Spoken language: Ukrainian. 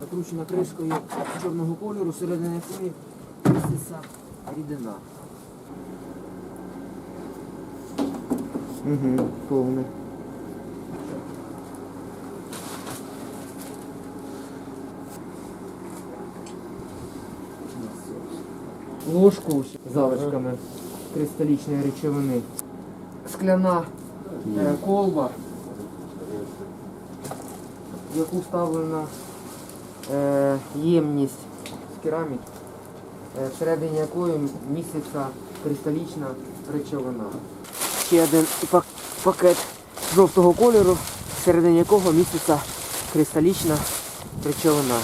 Закручена кришкою чорного кольору, середини якої міститься рідина. Угу, повне. Ложку з залишками кристалічної речовини. Скляна е, колба, в яку вставлена ємність з кераміки, е, всередині якої міститься кристалічна речовина. Ще один пакет жовтого кольору, всередині якого міститься кристалічна речовина.